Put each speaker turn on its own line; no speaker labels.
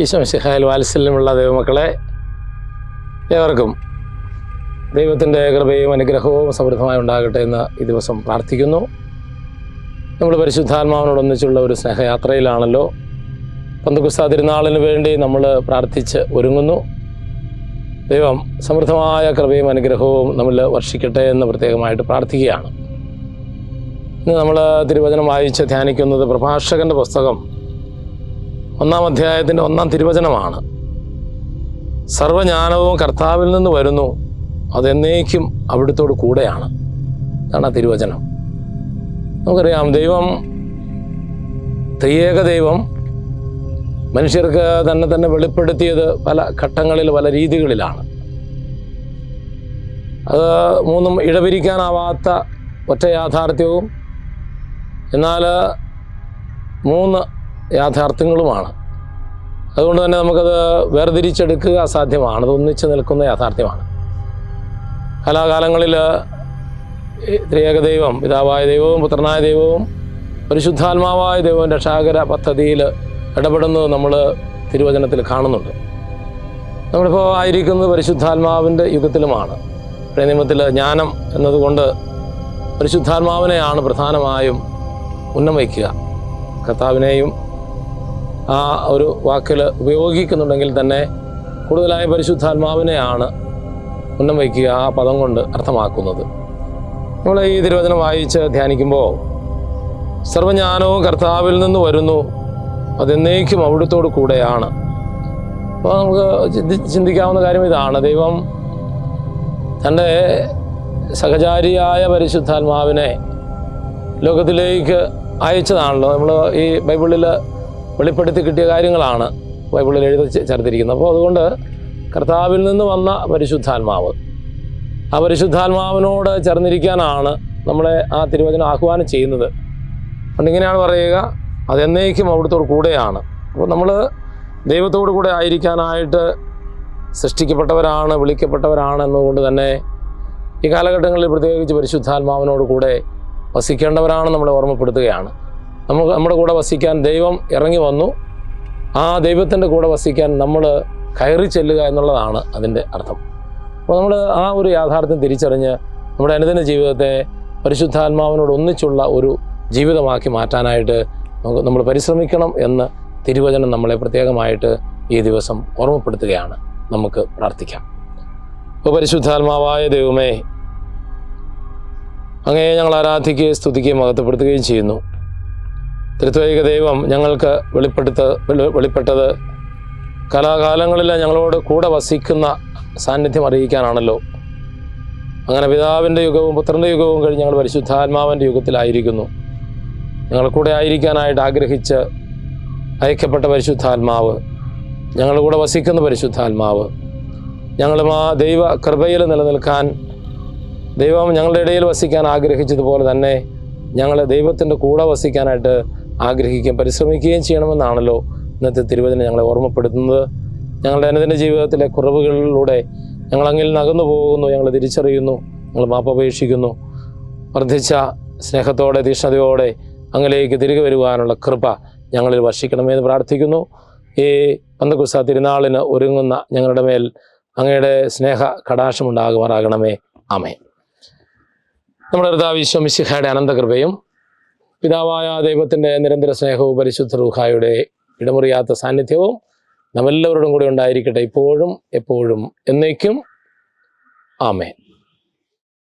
ഈശോമിശിഹായിൽ വാത്സല്യമുള്ള ദൈവമക്കളെ ഏവർക്കും ദൈവത്തിന്റെ കൃപയും അനുഗ്രഹവും സമൃദ്ധമായി ഉണ്ടാകട്ടെ എന്ന് ഈ ദിവസം പ്രാർത്ഥിക്കുന്നു. നമ്മൾ പരിശുദ്ധാത്മാവിനോടൊന്നിച്ചുള്ള ഒരു സ്നേഹയാത്രയിലാണല്ലോ. പന്തുക്കുസ്ത തിരുനാളിന് വേണ്ടി നമ്മൾ പ്രാർത്ഥിച്ച് ഒരുങ്ങുന്നു. ദൈവം സമൃദ്ധമായ കൃപയും അനുഗ്രഹവും നമ്മൾ വർഷിക്കട്ടെ എന്ന് പ്രത്യേകമായിട്ട് പ്രാർത്ഥിക്കുകയാണ്. ഇന്ന് നമ്മൾ തിരുവചനം വായിച്ച് ധ്യാനിക്കുന്നത് പ്രഭാഷകന്റെ പുസ്തകം ഒന്നാം അധ്യായത്തിന്റെ ഒന്നാം തിരുവചനമാണ്. സർവജ്ഞാനവും കർത്താവിൽ നിന്ന് വരുന്നു അതെന്നേക്കും അവിടുത്തോട് കൂടെയാണ്. അതാണ് ആ തിരുവചനം. നമുക്കറിയാം ദൈവം ത്രിയേക ദൈവം മനുഷ്യർക്ക് തന്നെ തന്നെ വെളിപ്പെടുത്തിയത് പല ഘട്ടങ്ങളിൽ പല രീതികളിലാണ്. അത് മൂന്നും ഇടപിരിക്കാനാവാത്ത ഒറ്റ യാഥാർത്ഥ്യവും എന്നാൽ മൂന്ന് യാഥാർത്ഥ്യങ്ങളുമാണ്. അതുകൊണ്ട് തന്നെ നമുക്കത് വേർതിരിച്ചെടുക്കുക അസാധ്യമാണ്. അത് ഒന്നിച്ച് നിൽക്കുന്ന യാഥാർത്ഥ്യമാണ്. കലാകാലങ്ങളിൽ ത്രിയേക ദൈവം പിതാവായ ദൈവവും പുത്രനായ ദൈവവും പരിശുദ്ധാത്മാവായ ദൈവവും രക്ഷാകര പദ്ധതിയിൽ ഇടപെടുന്നത് നമ്മൾ തിരുവചനത്തിൽ കാണുന്നുണ്ട്. നമ്മളിപ്പോൾ ആയിരിക്കുന്നത് പരിശുദ്ധാത്മാവിന്റെ യുഗത്തിലുമാണ്. നിയമത്തിൽ ജ്ഞാനം എന്നതുകൊണ്ട് പരിശുദ്ധാത്മാവിനെയാണ് പ്രധാനമായും ഉന്നമിക്കുക കർത്താവിനെയും ആ ഒരു വാക്കിൽ ഉപയോഗിക്കുന്നുണ്ടെങ്കിൽ തന്നെ കൂടുതലായ പരിശുദ്ധാത്മാവിനെയാണ് ഉന്നം വയ്ക്കുക ആ പദം കൊണ്ട് അർത്ഥമാക്കുന്നത്. നമ്മൾ ഈ തിരുവചനം വായിച്ച് ധ്യാനിക്കുമ്പോൾ സർവജ്ഞാനവും കർത്താവിൽ നിന്ന് വരുന്നു. അതെന്നേക്കും അവിടുത്തോട് കൂടെയാണ്. അപ്പോൾ നമുക്ക് ചിന്തി ചിന്തിക്കാവുന്ന കാര്യം ഇതാണ്. ദൈവം തന്റെ സഹചാരിയായ പരിശുദ്ധാത്മാവിനെ ലോകത്തിലേക്ക് അയച്ചതാണല്ലോ. നമ്മൾ ഈ ബൈബിളിൽ വെളിപ്പെടുത്തി കിട്ടിയ കാര്യങ്ങളാണ് ബൈബിളിൽ എഴുതി ചേർത്തിരിക്കുന്നത്. അപ്പോൾ അതുകൊണ്ട് കർത്താവിൽ നിന്ന് വന്ന പരിശുദ്ധാത്മാവ്. ആ പരിശുദ്ധാത്മാവിനോട് ചേർന്നിരിക്കാനാണ് നമ്മളെ ആ തിരുവചനം ആഹ്വാനം ചെയ്യുന്നത്. അതുകൊണ്ട് ഇങ്ങനെയാണ് പറയുക അതെന്നേക്കും അവിടുത്തോട് കൂടെയാണ്. അപ്പോൾ നമ്മൾ ദൈവത്തോടു കൂടെ ആയിരിക്കാനായിട്ട് സൃഷ്ടിക്കപ്പെട്ടവരാണ് വിളിക്കപ്പെട്ടവരാണ് എന്നുകൊണ്ട് തന്നെ ഈ കാലഘട്ടങ്ങളിൽ പ്രത്യേകിച്ച് പരിശുദ്ധാത്മാവിനോട് കൂടെ വസിക്കേണ്ടവരാണ് നമ്മളെ ഓർമ്മപ്പെടുത്തുകയാണ്. നമുക്ക് നമ്മുടെ കൂടെ വസിക്കാൻ ദൈവം ഇറങ്ങി വന്നു. ആ ദൈവത്തിന്റെ കൂടെ വസിക്കാൻ നമ്മൾ കയറി ചെല്ലുക എന്നുള്ളതാണ് അതിന്റെ അർത്ഥം. അപ്പോൾ നമ്മൾ ആ ഒരു യാഥാർത്ഥ്യം തിരിച്ചറിഞ്ഞ് നമ്മുടെ അനുദിന ജീവിതത്തെ പരിശുദ്ധാത്മാവിനോട് ഒന്നിച്ചുള്ള ഒരു ജീവിതമാക്കി മാറ്റാനായിട്ട് നമുക്ക് നമ്മൾ പരിശ്രമിക്കണം എന്ന് തിരുവചനം നമ്മളെ പ്രത്യേകമായിട്ട് ഈ ദിവസം ഓർമ്മപ്പെടുത്തുകയാണ്. നമുക്ക് പ്രാർത്ഥിക്കാം. അപ്പോൾ പരിശുദ്ധാത്മാവായ ദൈവമേ അങ്ങയെ ഞങ്ങൾ ആരാധിക്കുകയും സ്തുതിക്കുകയും മഹത്വപ്പെടുത്തുകയും ചെയ്യുന്നു. ത്രിത്വൈക ദൈവം ഞങ്ങൾക്ക് വെളിപ്പെടുത്ത വെളി- വെളിപ്പെട്ടത് കലാകാലങ്ങളിൽ ഞങ്ങളോട് കൂടെ വസിക്കുന്ന സാന്നിധ്യം അറിയിക്കാനാണല്ലോ. അങ്ങനെ പിതാവിന്റെ യുഗവും പുത്രന്റെ യുഗവും കഴിഞ്ഞ് ഞങ്ങൾ പരിശുദ്ധാത്മാവിന്റെ യുഗത്തിലായിരിക്കുന്നു. ഞങ്ങൾ കൂടെ ആയിരിക്കാനായിട്ട് ആഗ്രഹിച്ച് അയക്കപ്പെട്ട പരിശുദ്ധാത്മാവ് ഞങ്ങളുടെ കൂടെ വസിക്കുന്ന പരിശുദ്ധാത്മാവ് ഞങ്ങളും ആ ദൈവ കൃപയിൽ നിലനിൽക്കാൻ ദൈവം ഞങ്ങളുടെ ഇടയിൽ വസിക്കാൻ ആഗ്രഹിച്ചതുപോലെ തന്നെ ഞങ്ങൾ ദൈവത്തിന്റെ കൂടെ വസിക്കാനായിട്ട് ആഗ്രഹിക്കുകയും പരിശ്രമിക്കുകയും ചെയ്യണമെന്നാണല്ലോ ഇന്നത്തെ തിരുവചനം ഞങ്ങളെ ഓർമ്മപ്പെടുത്തുന്നത്. ഞങ്ങളുടെ അനുദിന ജീവിതത്തിലെ കുറവുകളിലൂടെ ഞങ്ങൾ അങ്ങിൽ നകന്നു പോകുന്നു ഞങ്ങൾ തിരിച്ചറിയുന്നു ഞങ്ങൾ മാപ്പപേക്ഷിക്കുന്നു വർദ്ധിച്ച സ്നേഹത്തോടെ തീഷ്ണതയോടെ അങ്ങിലേക്ക് തിരികെ വരുവാനുള്ള കൃപ ഞങ്ങളിൽ വർഷിക്കണമെന്ന് പ്രാർത്ഥിക്കുന്നു. ഈ പന്തകുസ തിരുനാളിന് ഒരുങ്ങുന്ന ഞങ്ങളുടെ മേൽ അങ്ങയുടെ സ്നേഹ കടാക്ഷമുണ്ടാകുമാറാകണമേ ആമേ നമ്മുടെ കർത്താവ് അനന്തകൃപയും പിതാവായ ദൈവത്തിന്റെ നിരന്തര സ്നേഹവും പരിശുദ്ധ റൂഹായുടെ ഇടമുറിയാത്ത സാന്നിധ്യവും നമ്മെല്ലാവരോടും കൂടി ഉണ്ടായിരിക്കട്ടെ ഇപ്പോഴും എപ്പോഴും എന്നേക്കും. ആമേൻ.